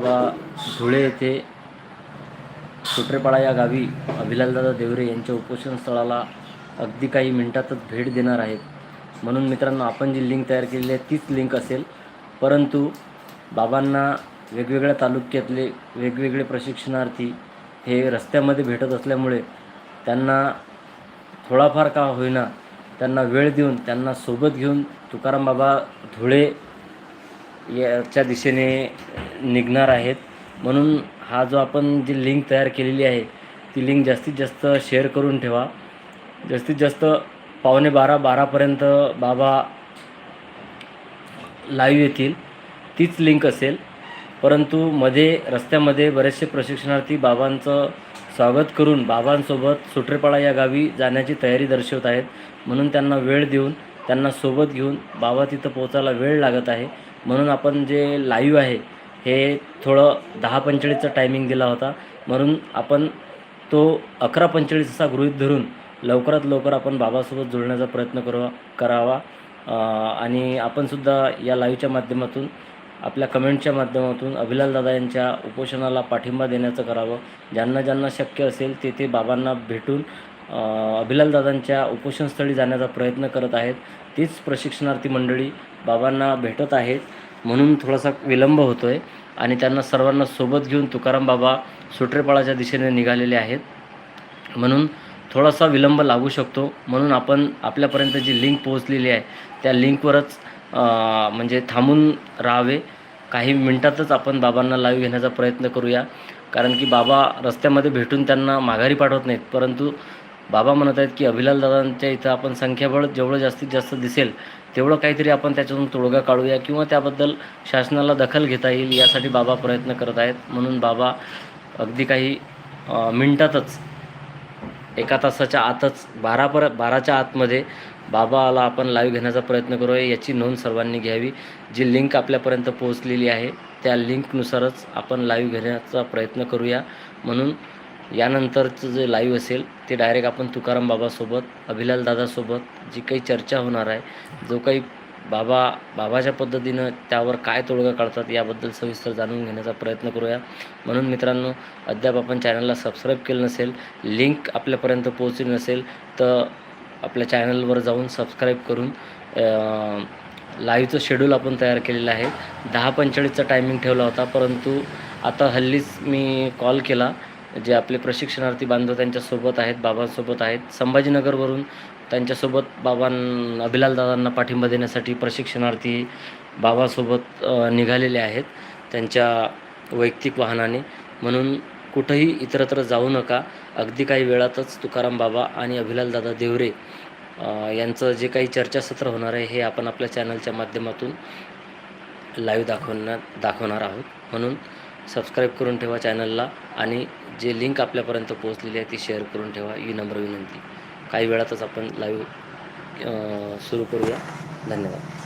वा धुळे येथे सुट्रेपाडा या गावी अभिलालदादा देवरे यांच्या उपोषण स्थळाला अगदी काही मिनिटातच भेट देणार आहेत. म्हणून मित्रांनो आपण जी लिंक तयार केलेली आहे तीच लिंक असेल. परंतु बाबांना वेगवेगळ्या तालुक्यातले वेगवेगळे प्रशिक्षणार्थी हे रस्त्यामध्ये भेटत असल्यामुळे त्यांना थोडाफार का होईना त्यांना वेळ देऊन त्यांना सोबत घेऊन तुकाराम बाबा धुळे याच्या दिशेने निघणार आहेत. म्हणून हा जो आपण जी लिंक तयार केलेली आहे ती लिंक जास्तीत जास्त शेअर करून ठेवा. जास्तीत जास्त पावणे बारा बारापर्यंत बाबा लाईव्ह येतील. तीच लिंक असेल. परंतु मध्ये रस्त्यामध्ये बरेचसे प्रशिक्षणार्थी बाबांचं स्वागत करून बाबांसोबत सुट्रेपाडा या गावी जाण्याची तयारी दर्शवत आहेत. म्हणून त्यांना वेळ देऊन त्यांना सोबत घेऊन बाबा तिथं पोचायला वेळ लागत आहे. म्हणून आपण जे लाईव्ह आहे हे थोडं दहा पंचेचाळीसचा टायमिंग दिला होता. म्हणून आपण तो अकरा पंचेचाळीस असा गृहीत धरून लवकरात लवकर आपण बाबासोबत जुळण्याचा प्रयत्न करू करावा. आणि आपणसुद्धा या लाईव्हच्या माध्यमातून आपल्या कमेंटच्या माध्यमातून अभिलाल दादा यांच्या उपोषणाला पाठिंबा देण्याचं करावं. ज्यांना ज्यांना शक्य असेल ते ते बाबांना भेटून अभिलाल दादांच्या उपोषणस्थळी जाण्याचा प्रयत्न करत आहेत. तीच प्रशिक्षणार्थी मंडळी बाबांना भेटत आहेत. म्हणून थोडासा विलंब होतो आहे आणि त्यांना सर्वांना सोबत घेऊन तुकाराम बाबा सुट्रेपाळाच्या दिशेने निघालेले आहेत. म्हणून थोडासा विलंब लागू शकतो. म्हणून आपण आपल्यापर्यंत जी लिंक पोहोचलेली आहे त्या लिंकवरच म्हणजे थांबून राहावे. काही मिनटातच आपण बाबांना लाईव्ह घेण्याचा प्रयत्न करूया. कारण की बाबा रस्त्यामध्ये भेटून त्यांना माघारी पाठवत नाहीत. परंतु बाबा म्हणत आहेत की अभिलाल दादांच्या इथं आपण संख्याबळ जेवढं जास्तीत जास्त दिसेल तेवढं काहीतरी आपण त्याच्यातून तोडगा काढूया किंवा त्याबद्दल शासनाला दखल घेता येईल यासाठी बाबा प्रयत्न करत आहेत. म्हणून बाबा अगदी काही मिनटातच एका तासाच्या आतच बारा पर बाराच्या आतमध्ये बाबाला आपण लाईव्ह घेण्याचा प्रयत्न करूया. याची नोंद सर्वांनी घ्यावी. जी लिंक आपल्यापर्यंत पोहोचलेली आहे त्या लिंकनुसारच आपण लाईव्ह घेण्याचा प्रयत्न करूया. म्हणून यानंतरचं जे लाईव्ह असेल ते डायरेक्ट आपण तुकाराम बाबासोबत अभिलाल दादासोबत जी काही चर्चा होणार आहे जो काही बाबा बाबाच्या पद्धतीनं त्यावर काय तोडगा काढतात याबद्दल सविस्तर जाणून घेण्याचा प्रयत्न करूया. म्हणून मित्रांनो अद्याप आपण चॅनलला सबस्क्राईब केलं नसेल लिंक आपल्यापर्यंत पोहोचली नसेल तर आपल्या चॅनलवर जाऊन सबस्क्राईब करून लाईव्हचं शेड्यूल आपण तयार केलेलं आहे. दहा पंचेचाळीसचा टायमिंग ठेवला होता परंतु आता हल्लीच मी कॉल केला. जे आपले प्रशिक्षणार्थी बांधव त्यांच्यासोबत आहेत बाबांसोबत आहेत संभाजीनगरवरून त्यांच्यासोबत बाबां अभिलाल दादांना पाठिंबा देण्यासाठी प्रशिक्षणार्थी बाबासोबत निघालेले आहेत त्यांच्या वैयक्तिक वाहनाने. म्हणून कुठंही इतरत्र जाऊ नका. अगदी काही वेळातच तुकाराम बाबा आणि अभिलाल दादा देवरे यांचं जे काही चर्चासत्र होणार आहे हे आपण आपल्या चॅनलच्या माध्यमातून लाईव्ह दाखवण्यात दाखवणार आहोत. म्हणून सबस्क्राईब करून ठेवा चॅनलला आणि जे लिंक आपल्यापर्यंत पोहोचलेली आहे ती शेअर करून ठेवा. ही नम्र विनंती. काही वेळातच आपण लाईव्ह सुरू करूया. धन्यवाद.